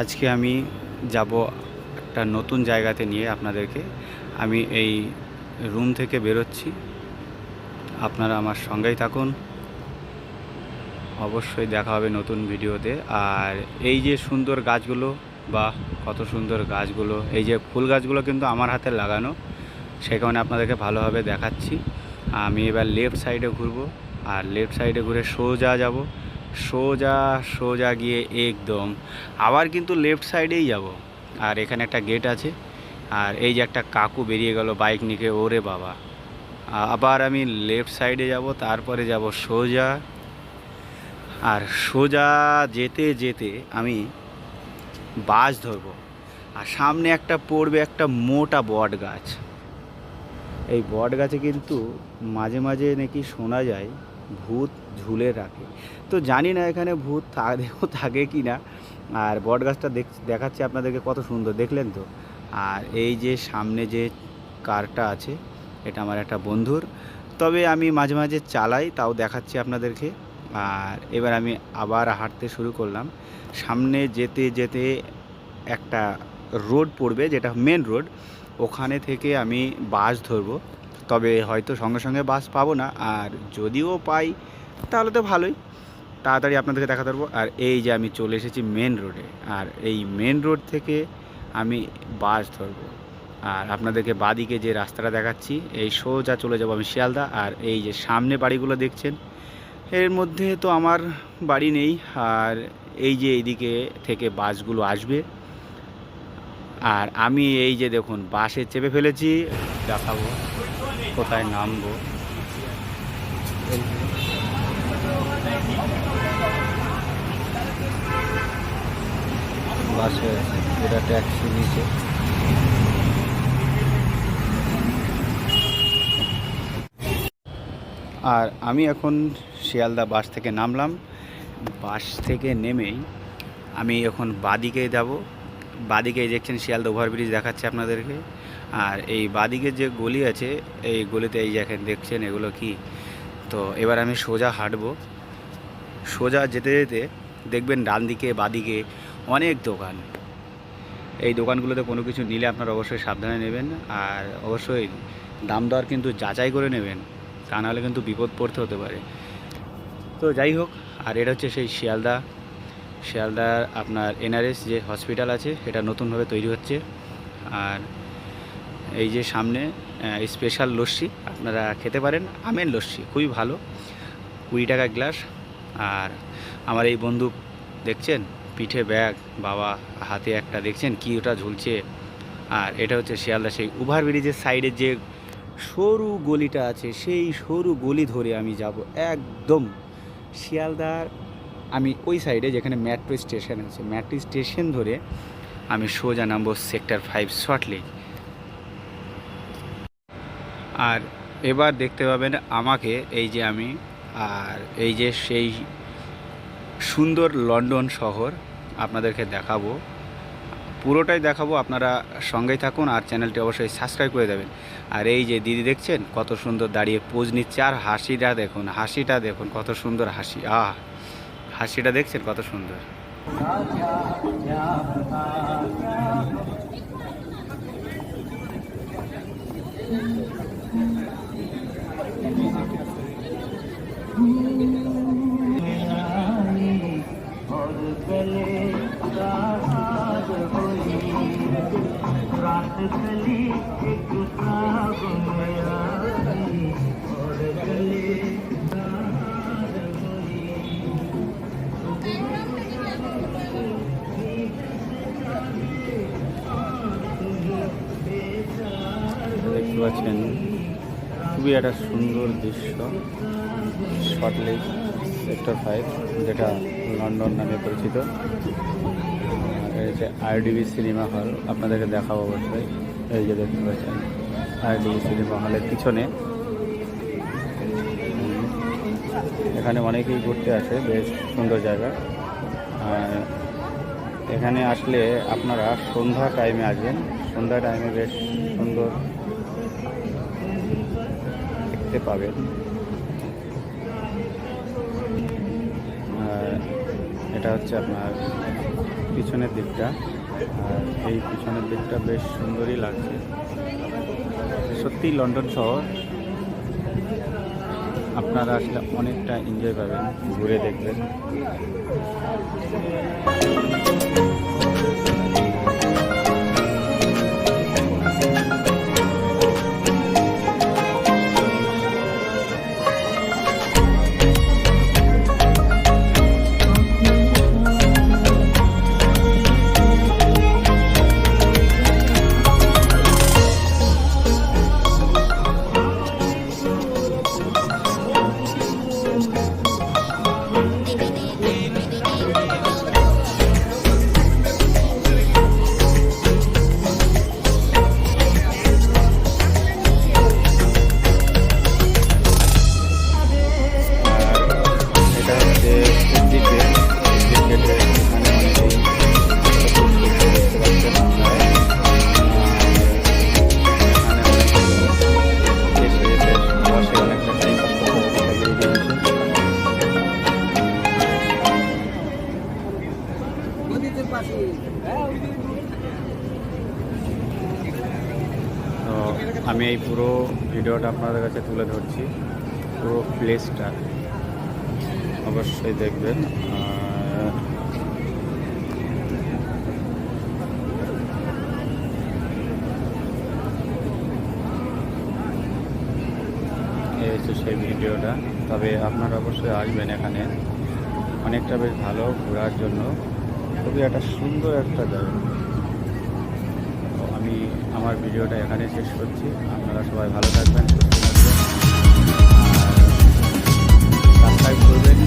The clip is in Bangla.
আজকে আমি যাব একটা নতুন জায়গাতে নিয়ে আপনাদেরকে। আমি এই রুম থেকে বেরোচ্ছি। আপনারা আমার সঙ্গেই থাকুন। অবশ্যই দেখা হবে নতুন ভিডিওতে। আর এই যে সুন্দর গাছগুলো বা কত সুন্দর গাছগুলো। এই যে ফুল গাছগুলো কিন্তু আমার হাতে লাগানো, সেই কারণে আপনাদেরকে ভালোভাবে দেখাচ্ছি। আমি এবার লেফট সাইডে ঘুরবো। আর লেফট সাইডে ঘুরে সোজা যাব। সোজা সোজা গিয়ে একদম। আবার কিন্তু লেফট সাইডেই যাব। আর এখানে একটা গেট আছে। আর এই যে একটা কাকু বেরিয়ে গেল বাইক নিয়ে ওরে বাবা। আবার আমি লেফট সাইডে যাব, তারপরে যাব সোজা। আর সোজা যেতে যেতে আমি বাস ধরবো। আর সামনে একটা পড়বে একটা মোটা বট গাছ। এই বট গাছে কিন্তু মাঝে মাঝে নাকি শোনা যায় ভূত ঝুলে রাখে। তো জানি না এখানে ভূত থাকেও, থাকে কি না। আর বট গাছটা দেখ, দেখাচ্ছে আপনাদেরকে কত সুন্দর, দেখলেন তো? আর এই যে সামনে যে কারটা আছে, এটা আমার একটা বন্ধুর। তবে আমি মাঝে মাঝে চালাই, তাও দেখাচ্ছি আপনাদেরকে। আর এবার আমি আবার হাঁটতে শুরু করলাম। সামনে যেতে যেতে একটা রোড পড়বে, যেটা মেন রোড। ওখানে থেকে আমি বাস ধরবো। তবে হয়তো সঙ্গে সঙ্গে বাস পাবো না। আর যদিও পাই, তাহলে তো ভালোই। তাড়াতাড়ি আপনাদেরকে দেখাতে পারব। আর এই যে আমি চলে এসেছি মেন রোডে আর এই মেন রোড থেকে আমি বাস ধরবো। আর আপনাদেরকে বাদিকে যে রাস্তাটা দেখাচ্ছি, এই সোজা চলে যাব আমি শিয়ালদা। আর এই যে সামনে বাড়িগুলো দেখছেন, এর মধ্যে তো আমার বাড়ি নেই। আর এই যে এইদিকে থেকে বাসগুলো আসবে। আর আমি এই যে দেখুন, বাসে চেপে ফেলেছি। দেখাবো। কোথায় নামবো? বাসে এটা ট্যাক্সি নিচে। আর আমি এখন শিয়ালদা বাস থেকে নামলাম। বাস থেকে নেমেই আমি এখন বাদিকে যাব। বাদিকে দেখছেন শিয়ালদা ওভারব্রিজ দেখাচ্ছে আপনাদেরকে। আর এই বাদিকে যে গলি আছে, এই গলিতে এই যে দেখছেন এগুলো কি? তো এবার আমি সোজা হাঁটবো। সোজা যেতে যেতে দেখবেন ডান দিকে, বাদিকে অনেক দোকান। এই দোকানগুলোতে কোনো কিছু নিলে আপনারা অবশ্যই সাবধানে নেবেন আর অবশ্যই দাম দর কিন্তু যাচাই করে নেবেন, তা নাহলে কিন্তু বিপদ পড়তে হতে পারে। তো যাই হোক, আর এটা হচ্ছে সেই শিয়ালদা। শিয়ালদার আপনার এনআরএস যে হসপিটাল আছে এটা নতুনভাবে তৈরি হচ্ছে। আর এই যে সামনে স্পেশাল লস্যি, আপনারা খেতে পারেন। আমের লস্যি, খুবই ভালো। কুড়ি টাকা গ্লাস। আর আমার এই বন্ধু, দেখছেন? পিঠে ব্যাগ, বাবা হাতে একটা, দেখছেন? কি ওটা ঝুলছে? আর এটা হচ্ছে শিয়ালদা সেই ওভার ব্রিজের সাইডে যে সরু গলিটা আছে, সেই সরু গলি ধরে আমি যাব একদম শিয়ালদার, আমি ওই সাইডে যেখানে মেট্রো স্টেশন আছে। মেট্রো স্টেশন ধরে আমি সোজা নামবো সেক্টর ফাইভ শর্টলি আর এবার দেখতে পাবেন আমাকে এই যে আমি আর এই যে সেই সুন্দর লন্ডন শহর আপনাদেরকে দেখাবো। পুরোটাই দেখাবো, আপনারা সঙ্গেই থাকুন আর চ্যানেলটি অবশ্যই সাবস্ক্রাইব করে দেবেন। আর এই যে দিদি দেখছেন, কত সুন্দর দাঁড়িয়ে পোজ নিচ্ছে, আর হাসিটা দেখুন হাসিটা দেখুন, কত সুন্দর হাসি, আহ, হাসিটা দেখছেন কত সুন্দর। Thank you. रात हुई रात चली एक साब में आई और गले रात हुई দেখতে পাচ্ছেন খুবই একটা সুন্দর দৃশ্য শর্টলেক সেক্টর ফাইভ যেটা লন্ডন নামে পরিচিত। আর এই যে সিনেমা হল আপনাদেরকে দেখাবো অবশ্যই। এই যে দেখতে পাচ্ছেন আইডিবি সিনেমা হলের পিছনে। এখানে অনেকেই ঘুরতে আসে, বেশ সুন্দর জায়গা। আর এখানে আসলে আপনারা সন্ধ্যা টাইমে আসবেন। সন্ধ্যা টাইমে বেশ সুন্দর দেখতে পাবেন। এটা হচ্ছে আপনার পিছনের দিকটা। আর এই পিছনের দিকটা বেশ সুন্দরই লাগছে। সত্যি লন্ডন শহর। আপনারা আসলে অনেকটা এনজয় পাবেন, ঘুরে দেখবেন। আমি এই পুরো ভিডিওটা আপনাদের কাছে তুলে ধরছি। পুরো প্লেসটা অবশ্যই দেখবেন। এই সেই ভিডিওটা। তবে আপনারা অবশ্যই আসবেন এখানে। অনেকটা বেশ ভালো, ঘোরার জন্য। খুবই একটা সুন্দর একটা জায়গা। আমি আমার ভিডিওটা এখানে শেষ করছি। আপনারা সবাই ভালো থাকবেন, সুস্থ থাকবেন। আর সাবস্ক্রাইব করবেন।